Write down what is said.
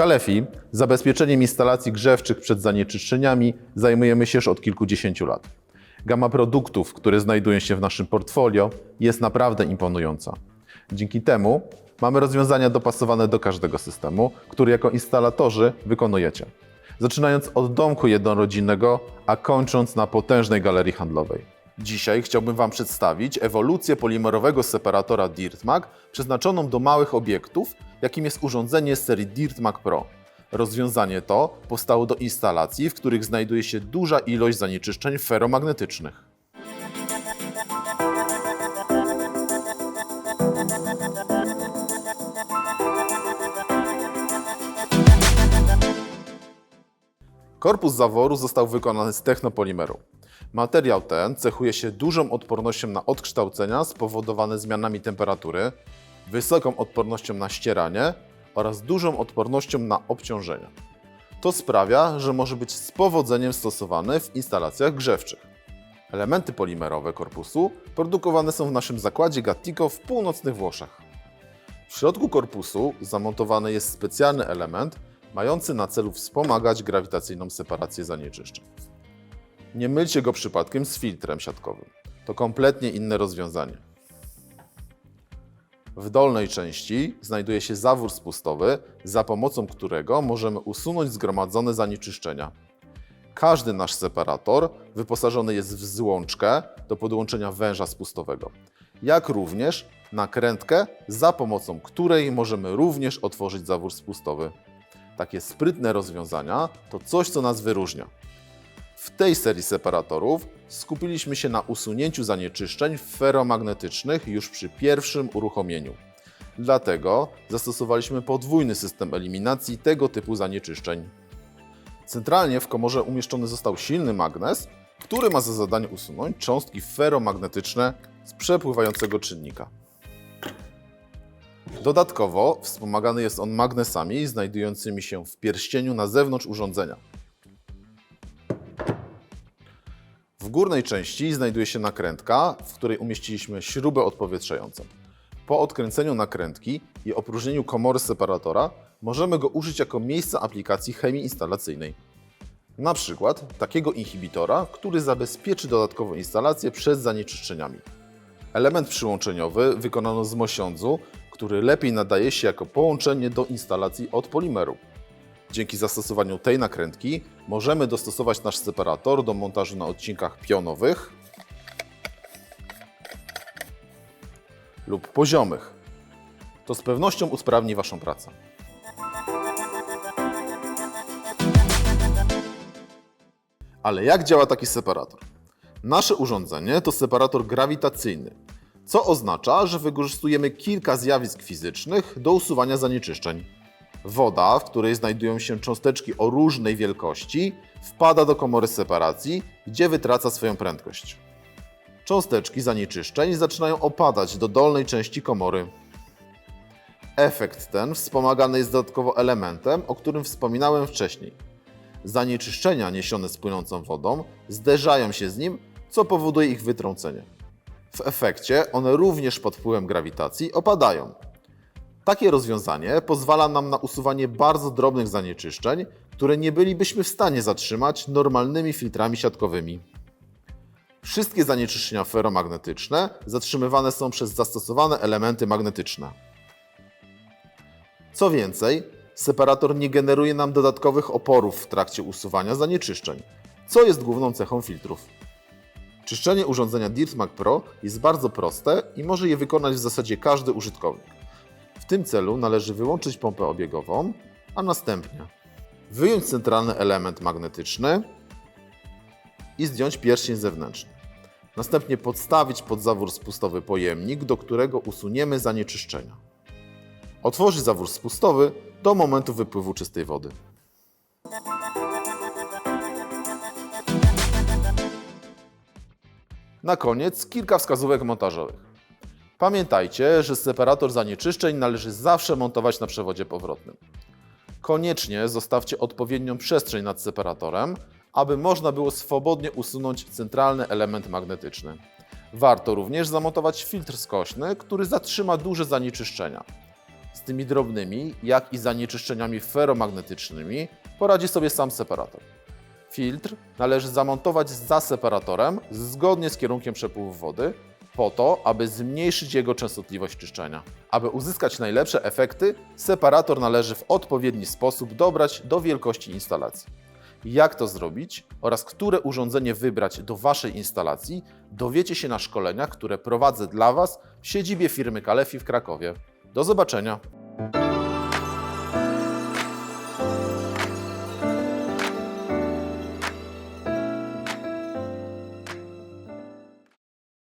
Kalefi zabezpieczeniem instalacji grzewczych przed zanieczyszczeniami zajmujemy się już od kilkudziesięciu lat. Gama produktów, które znajdują się w naszym portfolio, jest naprawdę imponująca. Dzięki temu mamy rozwiązania dopasowane do każdego systemu, który jako instalatorzy wykonujecie. Zaczynając od domku jednorodzinnego, a kończąc na potężnej galerii handlowej. Dzisiaj chciałbym Wam przedstawić ewolucję polimerowego separatora DIRTMAG przeznaczoną do małych obiektów, jakim jest urządzenie serii DIRTMAG Pro. Rozwiązanie to powstało do instalacji, w których znajduje się duża ilość zanieczyszczeń feromagnetycznych. Korpus zaworu został wykonany z technopolimeru. Materiał ten cechuje się dużą odpornością na odkształcenia spowodowane zmianami temperatury, wysoką odpornością na ścieranie oraz dużą odpornością na obciążenia. To sprawia, że może być z powodzeniem stosowany w instalacjach grzewczych. Elementy polimerowe korpusu produkowane są w naszym zakładzie Gattico w północnych Włoszech. W środku korpusu zamontowany jest specjalny element mający na celu wspomagać grawitacyjną separację zanieczyszczeń. Nie mylcie go przypadkiem z filtrem siatkowym. To kompletnie inne rozwiązanie. W dolnej części znajduje się zawór spustowy, za pomocą którego możemy usunąć zgromadzone zanieczyszczenia. Każdy nasz separator wyposażony jest w złączkę do podłączenia węża spustowego, jak również nakrętkę, za pomocą której możemy również otworzyć zawór spustowy. Takie sprytne rozwiązania to coś, co nas wyróżnia. W tej serii separatorów skupiliśmy się na usunięciu zanieczyszczeń feromagnetycznych już przy pierwszym uruchomieniu. Dlatego zastosowaliśmy podwójny system eliminacji tego typu zanieczyszczeń. Centralnie w komorze umieszczony został silny magnes, który ma za zadanie usunąć cząstki feromagnetyczne z przepływającego czynnika. Dodatkowo wspomagany jest on magnesami znajdującymi się w pierścieniu na zewnątrz urządzenia. W górnej części znajduje się nakrętka, w której umieściliśmy śrubę odpowietrzającą. Po odkręceniu nakrętki i opróżnieniu komory separatora możemy go użyć jako miejsce aplikacji chemii instalacyjnej. Na przykład takiego inhibitora, który zabezpieczy dodatkową instalację przed zanieczyszczeniami. Element przyłączeniowy wykonano z mosiądzu, który lepiej nadaje się jako połączenie do instalacji od polimeru. Dzięki zastosowaniu tej nakrętki możemy dostosować nasz separator do montażu na odcinkach pionowych lub poziomych. To z pewnością usprawni Waszą pracę. Ale jak działa taki separator? Nasze urządzenie to separator grawitacyjny, co oznacza, że wykorzystujemy kilka zjawisk fizycznych do usuwania zanieczyszczeń. Woda, w której znajdują się cząsteczki o różnej wielkości, wpada do komory separacji, gdzie wytraca swoją prędkość. Cząsteczki zanieczyszczeń zaczynają opadać do dolnej części komory. Efekt ten wspomagany jest dodatkowo elementem, o którym wspominałem wcześniej. Zanieczyszczenia niesione z płynącą wodą zderzają się z nim, co powoduje ich wytrącenie. W efekcie one również pod wpływem grawitacji opadają. Takie rozwiązanie pozwala nam na usuwanie bardzo drobnych zanieczyszczeń, które nie bylibyśmy w stanie zatrzymać normalnymi filtrami siatkowymi. Wszystkie zanieczyszczenia feromagnetyczne zatrzymywane są przez zastosowane elementy magnetyczne. Co więcej, separator nie generuje nam dodatkowych oporów w trakcie usuwania zanieczyszczeń, co jest główną cechą filtrów. Czyszczenie urządzenia DIRTMAG Pro jest bardzo proste i może je wykonać w zasadzie każdy użytkownik. W tym celu należy wyłączyć pompę obiegową, a następnie wyjąć centralny element magnetyczny i zdjąć pierścień zewnętrzny. Następnie podstawić pod zawór spustowy pojemnik, do którego usuniemy zanieczyszczenia. Otworzyć zawór spustowy do momentu wypływu czystej wody. Na koniec kilka wskazówek montażowych. Pamiętajcie, że separator zanieczyszczeń należy zawsze montować na przewodzie powrotnym. Koniecznie zostawcie odpowiednią przestrzeń nad separatorem, aby można było swobodnie usunąć centralny element magnetyczny. Warto również zamontować filtr skośny, który zatrzyma duże zanieczyszczenia. Z tymi drobnymi, jak i zanieczyszczeniami feromagnetycznymi poradzi sobie sam separator. Filtr należy zamontować za separatorem zgodnie z kierunkiem przepływu wody, po to, aby zmniejszyć jego częstotliwość czyszczenia. Aby uzyskać najlepsze efekty, separator należy w odpowiedni sposób dobrać do wielkości instalacji. Jak to zrobić oraz które urządzenie wybrać do Waszej instalacji, dowiecie się na szkoleniach, które prowadzę dla Was w siedzibie firmy Kalefi w Krakowie. Do zobaczenia!